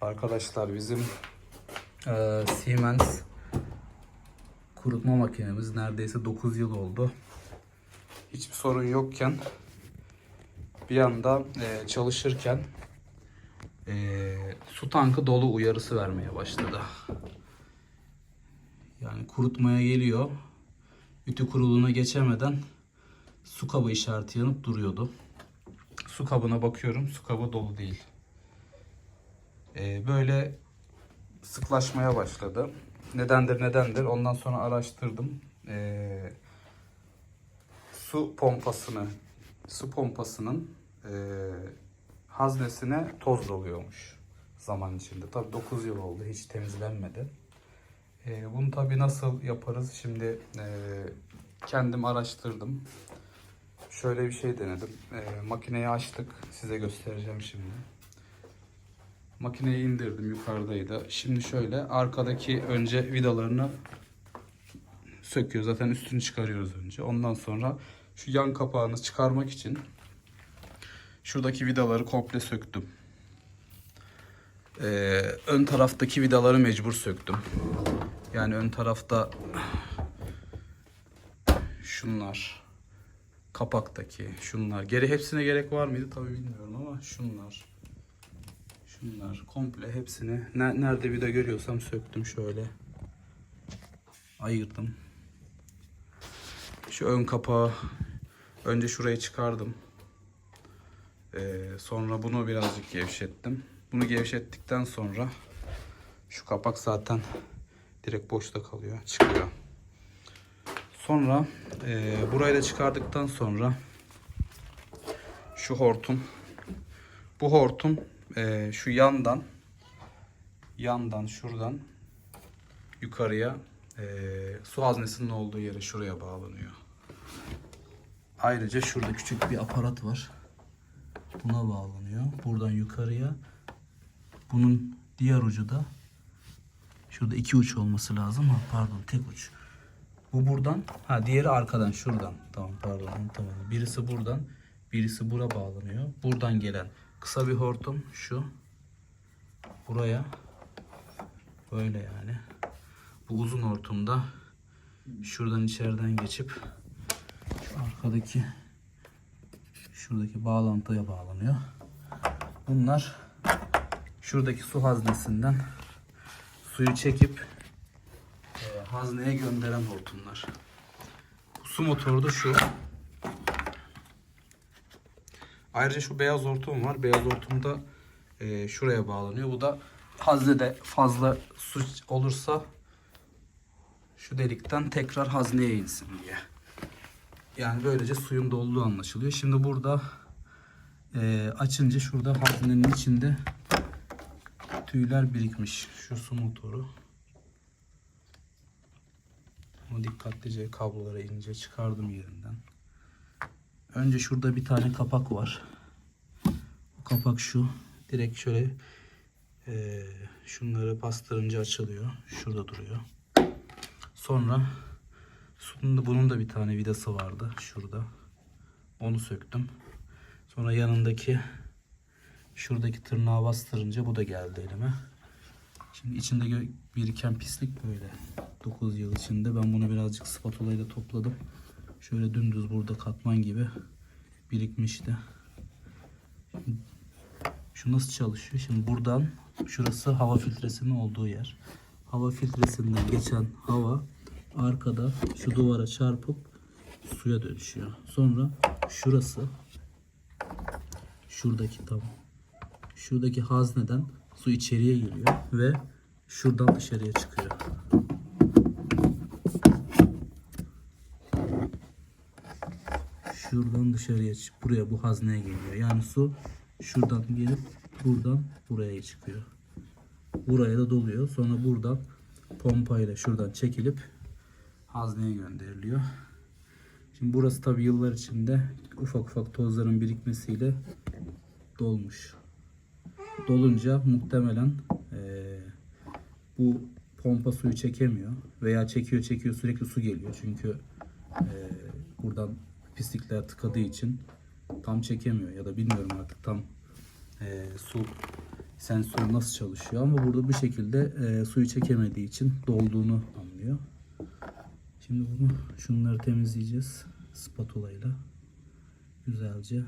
Arkadaşlar bizim eee, Siemens kurutma makinemiz neredeyse 9 yıl oldu. Hiçbir sorun yokken bir anda eee, çalışırken eee, su tankı dolu uyarısı vermeye başladı. Yani kurutmaya geliyor. Ütü kuruluğuna geçemeden su kabı işareti yanıp duruyordu. Su kabına bakıyorum. Su kabı dolu değil. Ee, böyle sıklaşmaya başladı. Nedendir nedendir. Ondan sonra araştırdım. Ee, su pompasını, su pompasının ee, haznesine toz doluyormuş zaman içinde. Tabii 9 yıl oldu. Hiç temizlenmedi. Ee, bunu tabii nasıl yaparız? Şimdi ee, kendim araştırdım. Şöyle bir şey denedim. Ee, makineyi açtık. Size göstereceğim şimdi. Makineyi indirdim yukarıdaydı. Şimdi şöyle arkadaki önce vidalarını söküyoruz. Zaten üstünü çıkarıyoruz önce. Ondan sonra şu yan kapağını çıkarmak için şuradaki vidaları komple söktüm. Ee, ön taraftaki vidaları mecbur söktüm. Yani ön tarafta şunlar kapaktaki şunlar. Geri hepsine gerek var mıydı tabii bilmiyorum ama şunlar. Şunlar komple hepsini ne- nerede vida görüyorsam söktüm şöyle. Ayırdım. Şu ön kapağı önce şurayı çıkardım. Ee, sonra bunu birazcık gevşettim. Bunu gevşettikten sonra şu kapak zaten direkt boşta kalıyor, çıkıyor. Sonra e, burayı da çıkardıktan sonra şu hortum bu hortum e, şu yandan yandan şuradan yukarıya e, su haznesinin olduğu yere şuraya bağlanıyor. Ayrıca şurada küçük bir aparat var. Buna bağlanıyor. Buradan yukarıya. Bunun diğer ucu da şurada iki uç olması lazım. Ha, pardon tek uç. Bu buradan. Ha diğeri arkadan şuradan. Tamam pardon tamam. Birisi buradan. Birisi bura bağlanıyor. Buradan gelen kısa bir hortum şu. Buraya. Böyle yani. Bu uzun hortumda şuradan içeriden geçip şu arkadaki şuradaki bağlantıya bağlanıyor. Bunlar şuradaki su haznesinden suyu çekip e, hazneye gönderen hortumlar. Su motoru da şu. Ayrıca şu beyaz hortum var. Beyaz hortum da e, şuraya bağlanıyor. Bu da haznede fazla su olursa şu delikten tekrar hazneye insin diye. Yani böylece suyun dolduğu anlaşılıyor. Şimdi burada e, açınca şurada haznenin içinde tüyler birikmiş. Şu su motoru. Bunu dikkatlice kablolara ince çıkardım yerinden. Önce şurada bir tane kapak var. Bu kapak şu. Direkt şöyle e, şunları bastırınca açılıyor. Şurada duruyor. Sonra bunun da, bir tane vidası vardı şurada. Onu söktüm. Sonra yanındaki şuradaki tırnağa bastırınca bu da geldi elime. Şimdi içinde biriken pislik böyle. 9 yıl içinde ben bunu birazcık spatula ile topladım. Şöyle dümdüz burada katman gibi birikmişti. Şu nasıl çalışıyor? Şimdi buradan şurası hava filtresinin olduğu yer. Hava filtresinden geçen hava arkada şu duvara çarpıp suya dönüşüyor. Sonra şurası şuradaki tam şuradaki hazneden su içeriye giriyor ve şuradan dışarıya çıkıyor. Şuradan dışarıya buraya bu hazneye geliyor. Yani su şuradan gelip buradan buraya çıkıyor. Buraya da doluyor. Sonra buradan pompayla şuradan çekilip hazneye gönderiliyor. Şimdi burası tabi yıllar içinde ufak ufak tozların birikmesiyle dolmuş. Dolunca muhtemelen eee, bu pompa suyu çekemiyor veya çekiyor çekiyor sürekli su geliyor çünkü eee, buradan pislikler tıkadığı için tam çekemiyor ya da bilmiyorum artık tam eee, su sensör nasıl çalışıyor ama burada bir şekilde e, suyu çekemediği için dolduğunu anlıyor. Şimdi bunu şunları temizleyeceğiz spatula ile güzelce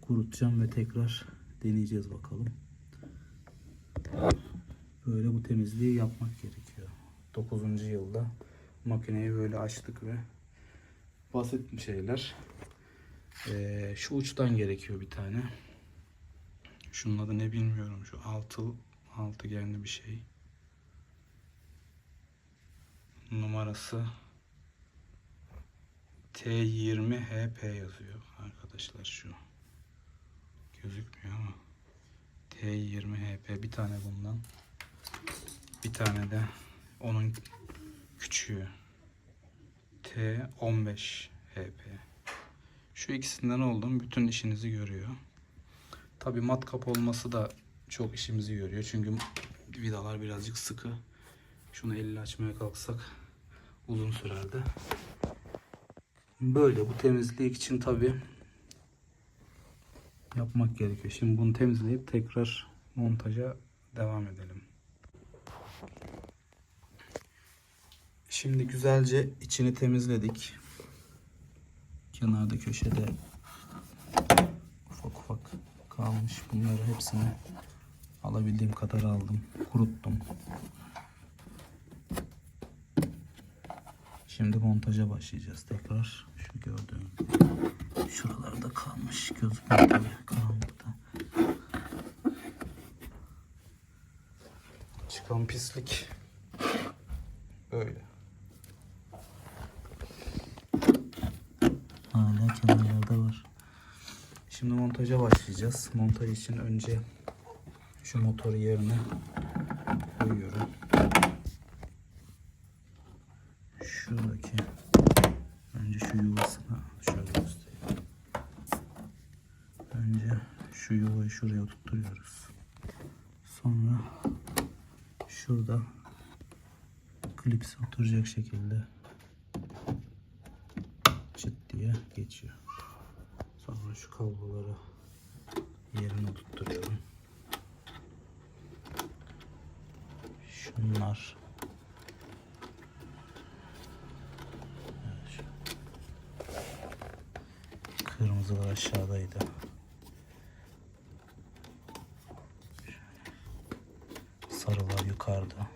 kurutacağım ve tekrar deneyeceğiz bakalım. Böyle bu temizliği yapmak gerekiyor. 9. yılda makineyi böyle açtık ve basit şeyler. Ee, şu uçtan gerekiyor bir tane. Şunun adı ne bilmiyorum. Şu altı altıgenli bir şey. Numarası T20HP yazıyor arkadaşlar şu. Gözükmüyor ama T20HP bir tane bundan. Bir tane de onun küçüğü. T15HP. Şu ikisinden oldum bütün işinizi görüyor. Tabi matkap olması da çok işimizi görüyor. Çünkü vidalar birazcık sıkı. Şunu elle açmaya kalksak uzun sürerdi. Böyle bu temizlik için tabi yapmak gerekiyor. Şimdi bunu temizleyip tekrar montaja devam edelim. Şimdi güzelce içini temizledik. Kenarda köşede ufak ufak kalmış. Bunları hepsini alabildiğim kadar aldım. Kuruttum. Şimdi montaja başlayacağız tekrar. Şu gördüğünüz gibi. Şuralarda kalmış. Gözükmüyor karanlıkta. Çıkan pislik böyle. Hala kenarlarda var. Şimdi başlayacağız. Montaj için önce şu motoru yerine koyuyorum. Şuradaki önce şu yuvasına şöyle göstereyim. Önce şu yuvayı şuraya oturtuyoruz. Sonra şurada klips oturacak şekilde çıt diye geçiyor. Sonra şu kabloları yerine oturtuyorum. Şunlar Evet, Kırmızılar aşağıdaydı. Sarılar yukarıda.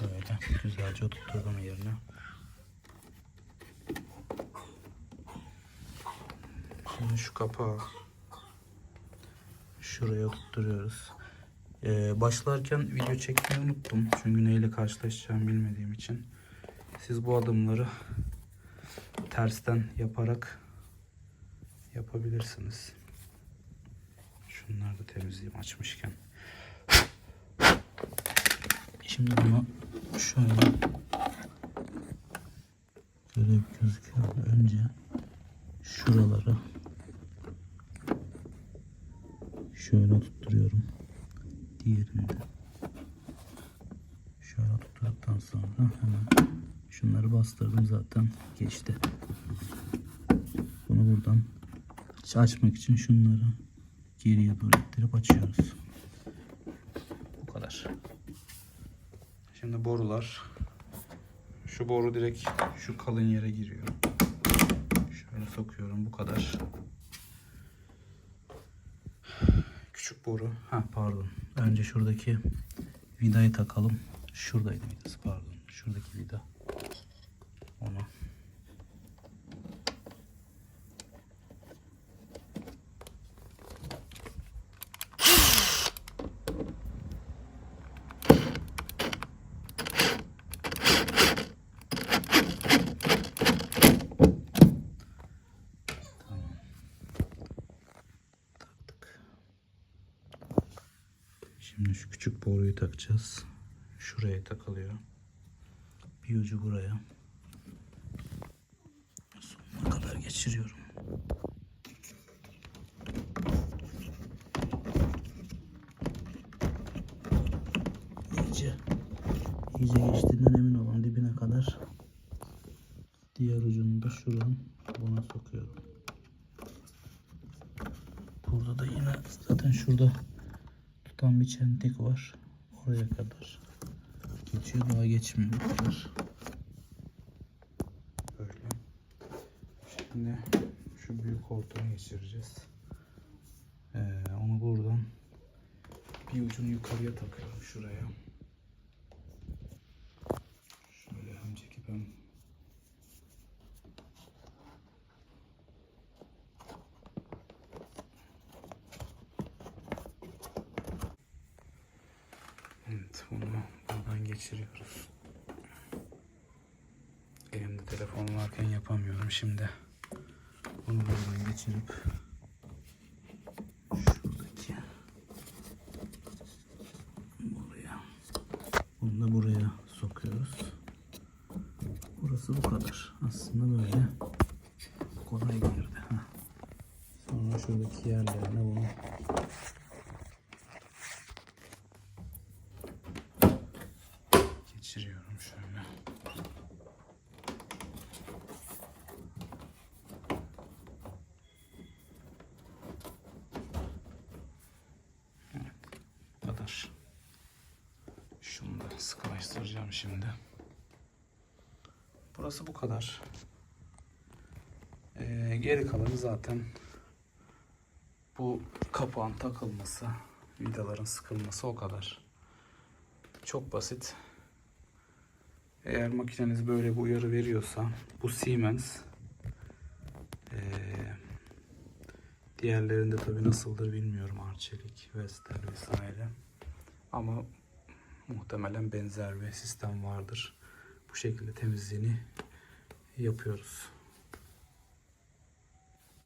Böyle güzelce oturturdum yerine. Şimdi şu kapağı şuraya oturtuyoruz. Ee, başlarken video çekmeyi unuttum. Çünkü neyle karşılaşacağımı bilmediğim için. Siz bu adımları tersten yaparak yapabilirsiniz. Şunları da temizleyeyim açmışken. Şimdi bunu şöyle görev gözüküyor. Önce şuraları şöyle tutturuyorum. Diğerini de şöyle tutturduktan sonra hemen şunları bastırdım zaten geçti. Bunu buradan açmak için şunları geriye doğru ittirip açıyoruz. Bu kadar. Şimdi borular. Şu boru direkt şu kalın yere giriyor. Şöyle sokuyorum bu kadar. Küçük boru. Ha pardon. Önce şuradaki vidayı takalım. Şuradaydı vidası pardon. Şuradaki vida. Onu. Şimdi şu küçük boruyu takacağız. Şuraya takılıyor. Bir ucu buraya. Sonuna kadar geçiriyorum. İyice, iyice geçtiğinden emin olun dibine kadar. Diğer ucunu da şuradan buna sokuyorum. Burada da yine zaten şurada bir çentik var. Oraya kadar geçiyor. Daha geçmiyor. Böyle. Şimdi şu büyük hortumu geçireceğiz. Ee, onu buradan bir ucunu yukarıya takıyorum şuraya. Şöyle hem çekip hem Evet bunu buradan geçiriyoruz. Elimde telefon varken yapamıyorum şimdi. Bunu buradan geçirip şuradaki buraya bunu da buraya sokuyoruz. Burası bu kadar. Aslında böyle kolay girdi. Sonra şuradaki yerlerine bunu geçiriyorum şöyle. Evet, bu kadar. Şunu da sıkılaştıracağım şimdi. Burası bu kadar. Ee, geri kalanı zaten bu kapağın takılması, vidaların sıkılması o kadar. Çok basit. Eğer makineniz böyle bir uyarı veriyorsa bu Siemens ee, diğerlerinde tabi nasıldır bilmiyorum Arçelik, Vestel vesaire ama muhtemelen benzer bir sistem vardır. Bu şekilde temizliğini yapıyoruz.